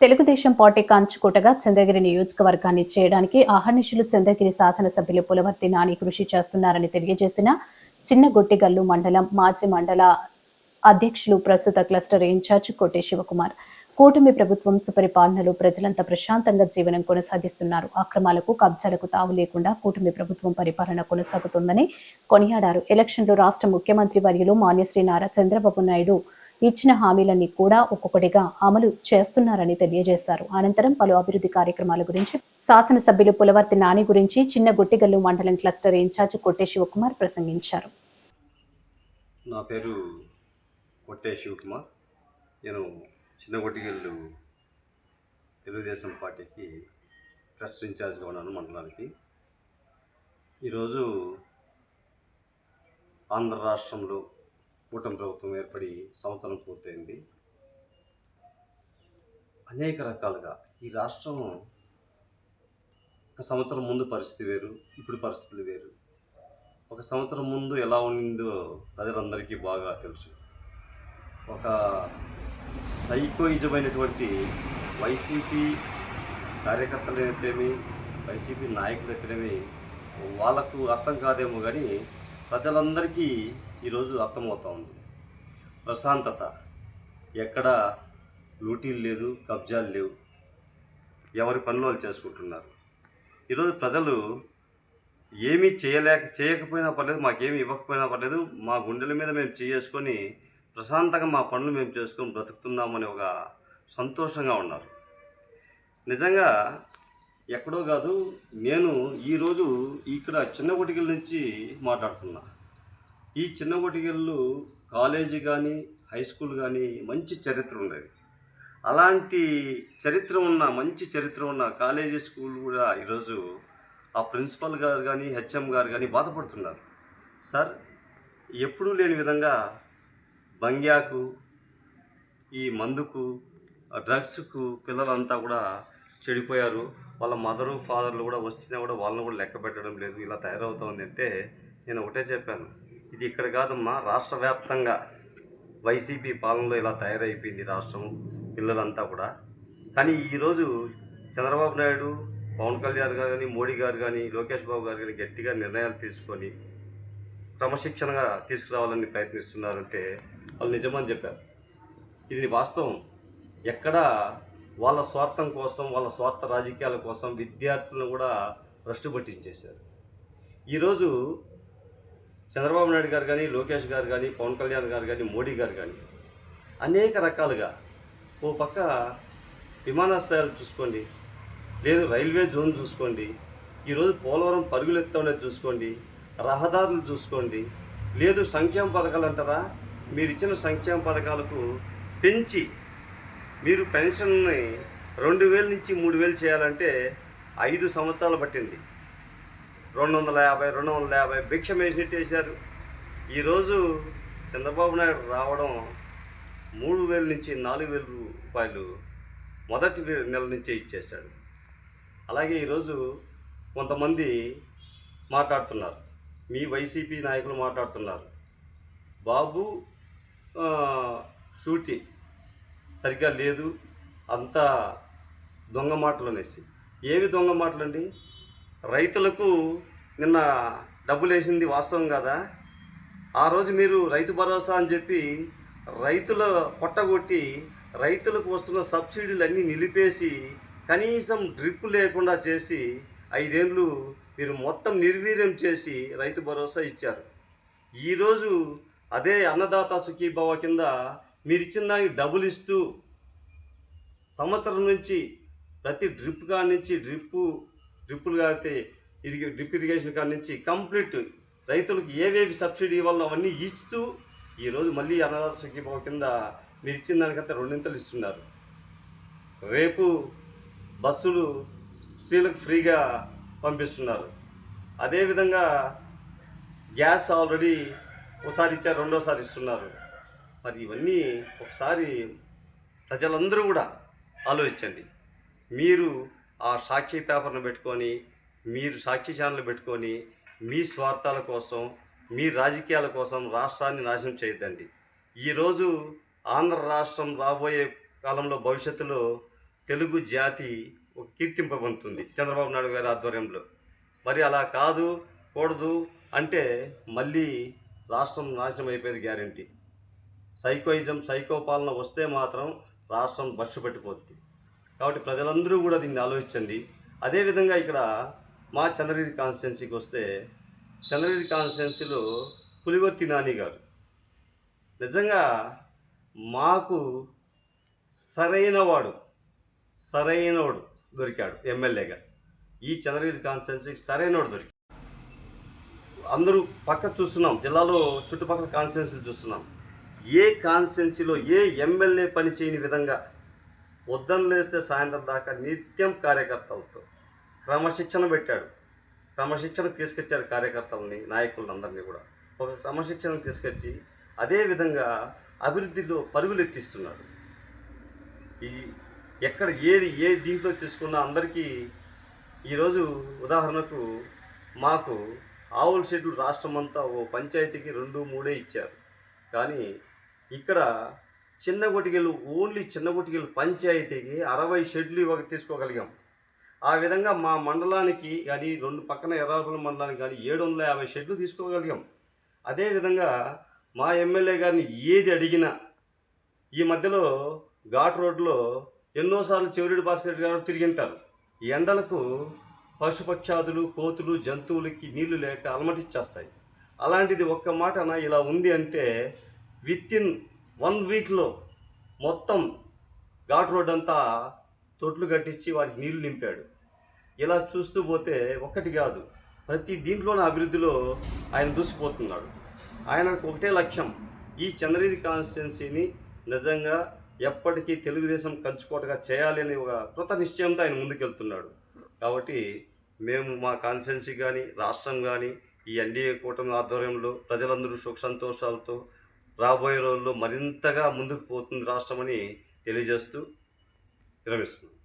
Telugu Desam party కంచుకోటగా Chandragiri నియోజకవర్గాన్ని చేయడానికి అహర్నిశలు చంద్రగిరి శాసనసభ్యులు పులవర్తి నాని కృషి చేస్తున్నారని తెలియజేసిన చిన్న గొట్టిగల్లు మండలం మాజీ మండల అధ్యక్షులు ప్రస్తుత క్లస్టర్ ఇన్ఛార్జ్ కోటే శివకుమార్. కూటమి ప్రభుత్వం సుపరిపాలనలో ప్రజలంతా ప్రశాంతంగా జీవనం కొనసాగిస్తున్నారు. అక్రమాలకు కబ్జాలకు తావు లేకుండా కూటమి ప్రభుత్వం పరిపాలన కొనసాగుతుందని కొనియాడారు. ఎలక్షన్లో రాష్ట్ర ముఖ్యమంత్రి వర్యులు మాన్యశ్రీ నారా చంద్రబాబు నాయుడు ఇచ్చిన హామీలన్నీ కూడా ఒక్కొక్కటిగా అమలు చేస్తున్నారని తెలియజేశారు. అనంతరం పలు అభివృద్ధి కార్యక్రమాల గురించి శాసనసభ్యులు పులవర్తి నాని గురించి చిన్న గుట్టిగల్లు మండలం క్లస్టర్ ఇన్ఛార్జ్ కొట్టే శివకుమార్ ప్రసంగించారు. నా పేరు కొట్టే శివకుమార్. నేను చిన్నగొట్టిగల్లు తెలుగుదేశం పార్టీకి ట్రస్ట్ ఇన్ఛార్జ్గా ఉన్నాను మండలానికి. ఈరోజు ఆంధ్ర రాష్ట్రంలో కూటమి ప్రభుత్వం ఏర్పడి సంవత్సరం పూర్తయింది. అనేక రకాలుగా ఈ రాష్ట్రం ఒక సంవత్సరం ముందు పరిస్థితి వేరు ఇప్పుడు పరిస్థితులు వేరు. ఒక సంవత్సరం ముందు ఎలా ఉండిందో ప్రజలందరికీ బాగా తెలుసు. ఒక సైకోయిజమైనటువంటి వైసీపీ కార్యకర్తలు అయితేమి వైసీపీ నాయకులు అయితేనేమి వాళ్ళకు అర్థం కాదేమో కానీ ప్రజలందరికీ ఈరోజు అర్థమవుతా ఉంది. ప్రశాంతత. ఎక్కడ లూటీలు లేదు కబ్జాలు లేవు. ఎవరి పనులు వాళ్ళు చేసుకుంటున్నారు. ఈరోజు ప్రజలు ఏమీ చేయలేక చేయకపోయినా పర్లేదు మాకేమీ ఇవ్వకపోయినా పర్లేదు మా గుండెల మీద మేము చేసుకొని ప్రశాంతంగా మా పనులు మేము చేసుకొని బ్రతుకుతున్నామని ఒక సంతోషంగా ఉన్నారు. నిజంగా ఎక్కడో కాదు నేను ఈరోజు ఇక్కడ చిన్న గుటికల నుంచి మాట్లాడుతున్నా. ఈ చిన్న కాలేజీ కానీ హై స్కూల్ కానీ మంచి చరిత్ర ఉండేది. అలాంటి చరిత్ర ఉన్న మంచి చరిత్ర ఉన్న కాలేజీ స్కూల్ కూడా ఈరోజు ఆ ప్రిన్సిపల్ గారు కానీ హెచ్ఎం గారు కానీ బాధపడుతున్నారు. సార్ ఎప్పుడూ లేని విధంగా బంగ్యాకు ఈ మందుకు ఆ డ్రగ్స్కు పిల్లలంతా కూడా చెడిపోయారు. వాళ్ళ మదరు ఫాదర్లు కూడా వచ్చినా కూడా వాళ్ళని కూడా లెక్క పెట్టడం లేదు. ఇలా తయారవుతుంది అంటే నేను ఒకటే చెప్పాను. ఇది ఇక్కడ కాదమ్మా రాష్ట్ర వ్యాప్తంగా వైసీపీ పాలనలో ఇలా తయారైపోయింది రాష్ట్రం పిల్లలంతా కూడా. కానీ ఈరోజు చంద్రబాబు నాయుడు పవన్ కళ్యాణ్ గారు కానీ మోడీ గారు కానీ లోకేష్ బాబు గారు కానీ గట్టిగా నిర్ణయాలు తీసుకొని క్రమశిక్షణగా తీసుకురావాలని ప్రయత్నిస్తున్నారంటే వాళ్ళు నిజమని చెప్పారు. ఇది వాస్తవం. ఎక్కడ వాళ్ళ స్వార్థం కోసం వాళ్ళ స్వార్థ రాజకీయాల కోసం విద్యార్థులను కూడా భ్రష్టు పట్టించేశారు. ఈరోజు చంద్రబాబు నాయుడు గారు కానీ లోకేష్ గారు కానీ పవన్ కళ్యాణ్ గారు కానీ మోడీ గారు కానీ అనేక రకాలుగా ఓ పక్క విమానాశ్రయాలు చూసుకోండి లేదు రైల్వే జోన్ చూసుకోండి ఈరోజు పోలవరం పరుగులు ఎత్తున్నది చూసుకోండి రహదారులు చూసుకోండి లేదు సంక్షేమ పథకాలు అంటారా? మీరు ఇచ్చిన సంక్షేమ పథకాలకు పెంచి మీరు పెన్షన్ని రెండు వేల నుంచి మూడు వేలు చేయాలంటే ఐదు సంవత్సరాలు పట్టింది. రెండు వందల యాభై రెండు వందల యాభై భిక్ష వేసినట్టు వేశారు ఈరోజు చంద్రబాబు నాయుడు రావడం మూడు వేల నుంచి నాలుగు వేల రూపాయలు మొదటి నెల నుంచే ఇచ్చేశాడు. అలాగే ఈరోజు కొంతమంది మాట్లాడుతున్నారు. మీ వైసీపీ నాయకులు మాట్లాడుతున్నారు. బాబు ఆ, షూటీ సరిగ్గా లేదు. అంతా దొంగ మాటలు అనేసి. ఏవి దొంగ మాటలండి? రైతులకు నిన్న డబ్బులు వేసింది వాస్తవం కదా? ఆ రోజు మీరు రైతు భరోసా అని చెప్పి రైతుల పొట్టగొట్టి రైతులకు వస్తున్న సబ్సిడీలన్నీ నిలిపేసి కనీసం డ్రిప్ లేకుండా చేసి ఐదేండ్లు మీరు మొత్తం నిర్వీర్యం చేసి రైతు భరోసా ఇచ్చారు. ఈరోజు అదే అన్నదాత సుఖీభావ కింద మీరు ఇచ్చిన దానికి డబ్బులు ఇస్తూ సంవత్సరం నుంచి ప్రతి డ్రిప్ కానించి నుంచి డ్రిప్పు డ్రిప్పులు కాడితే ఇరిగి డ్రిప్ ఇరిగేషన్ కాడ నుంచి కంప్లీట్ రైతులకు ఏవేవి సబ్సిడీ ఇవ్వాలో అవన్నీ ఇస్తూ ఈరోజు మళ్ళీ అన్నదాత సుఖీభావ కింద మీరు ఇచ్చిన దానికంతా రెండింతలు ఇస్తున్నారు. రేపు బస్సులు స్త్రీలకు ఫ్రీగా పంపిస్తున్నారు. అదేవిధంగా గ్యాస్ ఆల్రెడీ ఒకసారి ఇచ్చారు రెండోసారి ఇస్తున్నారు. మరి ఇవన్నీ ఒకసారి ప్రజలందరూ కూడా ఆలోచించండి. మీరు ఆ సాక్షి పేపర్ను పెట్టుకొని మీరు సాక్షి ఛానల్ పెట్టుకొని మీ స్వార్థాల కోసం మీ రాజకీయాల కోసం రాష్ట్రాన్ని నాశనం చేయొద్దండి. ఈరోజు ఆంధ్ర రాష్ట్రం రాబోయే కాలంలో భవిష్యత్తులో తెలుగు జాతి ఒక కీర్తింపబడుతుంది చంద్రబాబు నాయుడు గారి ఆధ్వర్యంలో. మరి అలా కాదు కూడదు అంటే మళ్ళీ రాష్ట్రం నాశనం అయిపోయేది గ్యారంటీ. సైకోయిజం సైకో పాలన వస్తే మాత్రం రాష్ట్రం బస్సు పట్టిపోద్ది. కాబట్టి ప్రజలందరూ కూడా దీన్ని ఆలోచించండి. అదేవిధంగా ఇక్కడ మా చంద్రగిరి కాన్స్టిట్యున్సీకి వస్తే చంద్రగిరి కాన్స్టిట్యున్సీలో పులివర్తి నాని గారు. నిజంగా మాకు సరైనవాడు సరైనవాడు దొరికాడు ఎమ్మెల్యేగా ఈ చంద్రగిరి కాన్స్టిట్యున్సీకి సరైనవాడు దొరికాడు. అందరూ పక్క చూస్తున్నాం జిల్లాలో చుట్టుపక్కల కాన్స్టిట్యున్సీలు చూస్తున్నాం. ఏ కాన్స్టిట్యున్సీలో ఏ ఎమ్మెల్యే పని చేయని విధంగా ఉద్దం లేస్తే సాయంత్రం దాకా నిత్యం కార్యకర్తలతో క్రమశిక్షణ పెట్టాడు. క్రమశిక్షణ తీసుకొచ్చారు కార్యకర్తలని నాయకులందరినీ కూడా. ఒక క్రమశిక్షణ తీసుకొచ్చి అదే విధంగా అభివృద్ధిలో పరుగులు ఎత్తిస్తున్నాడు. ఈ ఎక్కడ ఏది ఏ దీంట్లో తీసుకున్నా అందరికీ ఈరోజు ఉదాహరణకు మాకు ఆవుల షెడ్లు రాష్ట్రం అంతా ఓ పంచాయతీకి రెండు మూడే ఇచ్చారు. కానీ ఇక్కడ చిన్న గుటికలు ఓన్లీ చిన్న గుటికలు పంచాయతీకి అరవై షెడ్లు ఇవ్వక తీసుకోగలిగాం. ఆ విధంగా మా మండలానికి కానీ రెండు పక్కన ఎర్రాపురం మండలానికి కానీ ఏడు వందల యాభై షెడ్లు తీసుకోగలిగాం. అదేవిధంగా మా ఎమ్మెల్యే గారిని ఏది అడిగినా ఈ మధ్యలో ఘాట్ రోడ్లో ఎన్నోసార్లు చెవిరెడ్డి భాస్కర్ గారు తిరిగింటారు ఎండలకు పశుపక్షాదులు కోతులు జంతువులకి నీళ్ళు లేక అలమటిచ్చేస్తాయి. అలాంటిది ఒక్క మాటన ఇలా ఉంది అంటే విత్ ఇన్ వన్ వీక్లో మొత్తం ఘాట్ రోడ్ అంతా తొట్లు కట్టించి వాటికి నీళ్ళు నింపాడు. ఇలా చూస్తూ పోతే ఒక్కటి కాదు ప్రతి దీంట్లోని అభివృద్ధిలో ఆయన దూసిపోతున్నాడు ఆయనకు ఒకటే లక్ష్యం ఈ చంద్రగిరి కాన్స్టిట్యున్సీని నిజంగా ఎప్పటికీ తెలుగుదేశం కంచుకోటగా చేయాలి అనే ఒక కృత నిశ్చయంతో ఆయన ముందుకెళ్తున్నాడు. కాబట్టి మేము మా కాన్స్టిట్యున్సీ కానీ రాష్ట్రం కానీ ఈ ఎన్డీఏ కూటమి ఆధ్వర్యంలో ప్రజలందరూ సుఖ సంతోషాలతో రాబోయే రోజుల్లో మరింతగా ముందుకు పోతుంది రాష్ట్రం అని తెలియజేస్తూ విరమిస్తున్నాం.